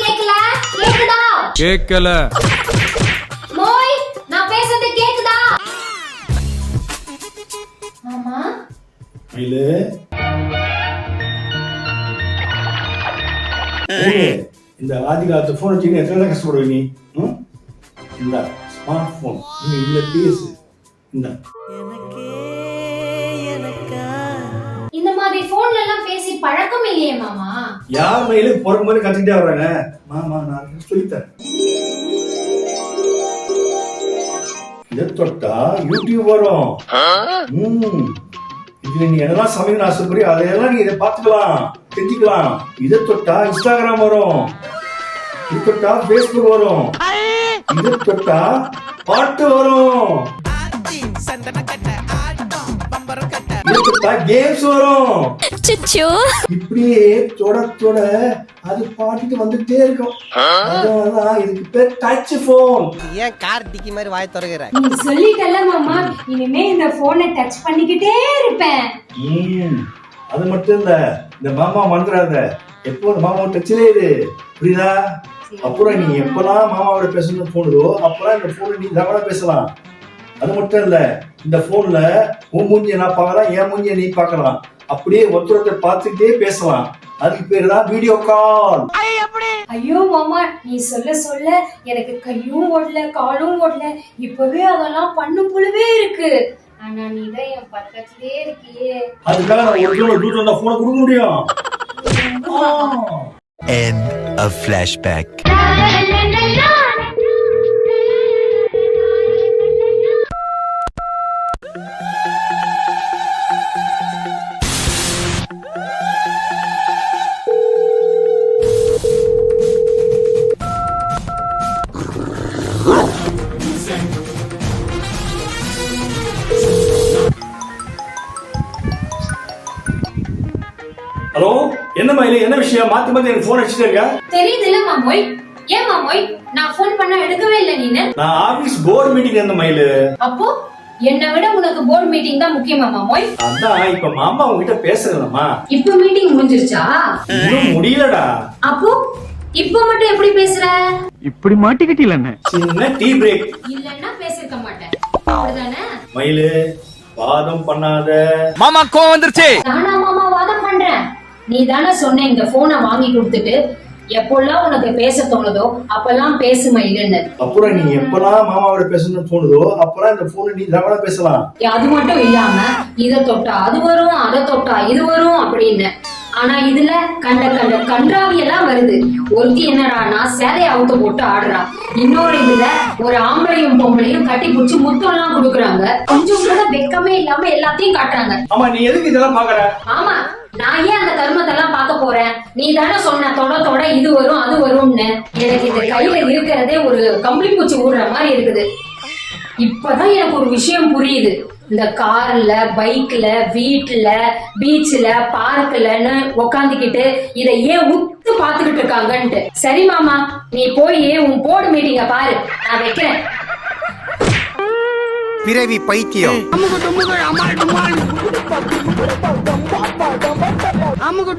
கேக்கல? கேக்குதா? கேட்கல மோய் நான் பேசுறது கேக்குதா? மாமா? மயிலு. இந்த ஆதி காலத்து போன் வச்சுக்கிட்டு எத்தனை கஷ்டப்படுவ நீ? இந்த ஸ்மார்ட் போன் நீ இல்ல பேசு. இந்த. இந்த மாதிரி போன்ல எல்லாம் பேசி பழக்கம் இல்லையே மாமா யார் மயிலு பிறக்கும் போது கத்துக்கிட்டே வர்றாங்க? மாமா நான் சொல்லித்தரேன். இதை தொட்டா யூடியூப் வரும். ம். இதுல நீ என்னெல்லாம் சமைக்கணும் ஆசைப்படுறியோ அதையெல்லாம் நீ இதை பார்த்துக்கலாம் தெரிஞ்சுக்கலாம். இதை தொட்டா இன்ஸ்டாகிராம் வரும். இது தொட்டா ஃபேஸ்புக் வரும். இதை தொட்டா பாட்டு வரும். இதை தொட்டா கேம்ஸ் வரும். இப்படியே தொட தொட அது பாட்டுட்டு வந்துட்டே இருக்கும். அதனாலதான் இதுக்கு பேர் டச் போன் ஏன் கார் டிக்கி மாதிரி வாய் திறக்கிற? நீ சொல்லிட்டல மாமா இனிமே இந்த போனை டச் பண்ணிக்கிட்டே இருப்பேன். அது மட்டும் இல்ல இந்த மாமா மறந்துடாத. எப்போ மாமா டச்சிலே இரு. புரியுதா? அப்புறம் நீ எப்பெல்லாம் மாமாவோட பேசணும்னு தோணுதோ அப்பெல்லாம் இந்த போன்ல நீ தவறா பேசலாம். அது மட்டும் இல்ல இந்த போன்ல உன் மூஞ்சிய நான் பார்க்கலாம் என் மூஞ்சிய நீ பார்க்கலாம் அப்படியே ஒருத்தர் ஒருத்தர் பார்த்துக்கிட்டே பேசலாம் அதுக்கு பேர் தான் வீடியோ கால் ஐயோ மாமா நீ சொல்ல சொல்ல எனக்கு கையும் ஓடல காலும் ஓடல. இப்பவே அதெல்லாம் பண்ணும் பொழுவே இருக்கு. ஆனா நீ தான் என் பக்கத்திலே இருக்கியே. அதுக்காக நான் ஒரு கிலோ தூரம் அந்த போனை கொடுக்க முடியும். End of flashback. ஹலோ என்ன மயிலு என்ன விஷயம்? மாத்தி மாத்தி எனக்கு போன் அடிச்சுட்டே இருக்க? தெரியுதுல்ல மாமோய். ஏன் மாமோய்? நான் ஃபோன் பண்ணா எடுக்கவே இல்லை நீனு. நான் ஆபீஸ் போர்டு மீட்டிங் இருந்த மயிலு. அப்போ என்னை விட உனக்கு போர்டு மீட்டிங் தான் முக்கியமா மாமோய்? அதான் இப்ப மாமா உங்ககிட்ட பேசுறேன்மா இப்போ மீட்டிங் முடிஞ்சிருச்சா? இன்னும் முடியலடா. அப்போ இப்போ மட்டும் எப்படி பேசுற? இப்படி மாட்டிக்கிட்டீல என்ன? சின்ன டீ பிரேக் இல்லன்னா பேசிருக்க மாட்டேன். அப்படிதானே மயிலு வாதம் பண்ணாத. மாமா கோவம் வந்துருச்சு. பண்றேன் நீ தானே சொன்ன இந்த போனை வாங்கி கொடுத்துட்டு எப்பெல்லாம் உனக்கு பேச தோணுதோ அப்பெல்லாம் பேசு மயிலுன்னு அப்புறம் நீ எப்பெல்லாம் மாமாவோட பேசணும்னு தோணுதோ அப்பெல்லாம் இந்த போன் நீ தவறா பேசலாம். அது மட்டும் இல்லாம இத தொட்டா அது வரும் அதை தொட்டா இது வரும் அப்படின்னு. ஆனா இதுல கண்ட கண்ட கன்றாவி எல்லாம் வருது. ஒருத்தி என்னடானா சேலைய அவுத்து போட்டு ஆடுறா. இன்னொரு இதுல ஒரு ஆம்பளையும் பொம்பளையும் கட்டி பிடிச்சி முத்தம் எல்லாம் கொடுக்குறாங்க. கொஞ்சம் கூட வெக்கமே இல்லாம எல்லாத்தையும் காட்டுறாங்க. ஆமா நீ எதுக்கு இதெல்லாம் பாக்குற? ஆமா நான் ஏன் நீ தானே சொன்ன தொட தொட இது வரும் அது வரும்னு. எனக்கு இந்த கையில இருக்கிறதே ஒரு கம்பளி பூச்சி ஊடுற மாதிரி இருக்குது. இப்பதான் எனக்கு ஒரு விஷயம் புரியுது. இந்த கார்ல பைக்ல வீட்டுல பீச்ல பார்க்லன்னு உக்காந்துக்கிட்டு இதை ஏன் உத்து பாத்துக்கிட்டு இருக்காங்கன்ட்டு. சரி மாமா நீ போய் உன் போர்டு மீட்டிங்க பாரு. நான் வைக்கிறேன். பிறவி பைத்தியம். அமுகு டுமுகள் அமால் டுமால். அமுகு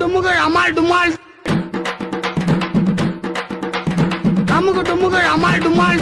டுமுகள் அமால் டுமால்.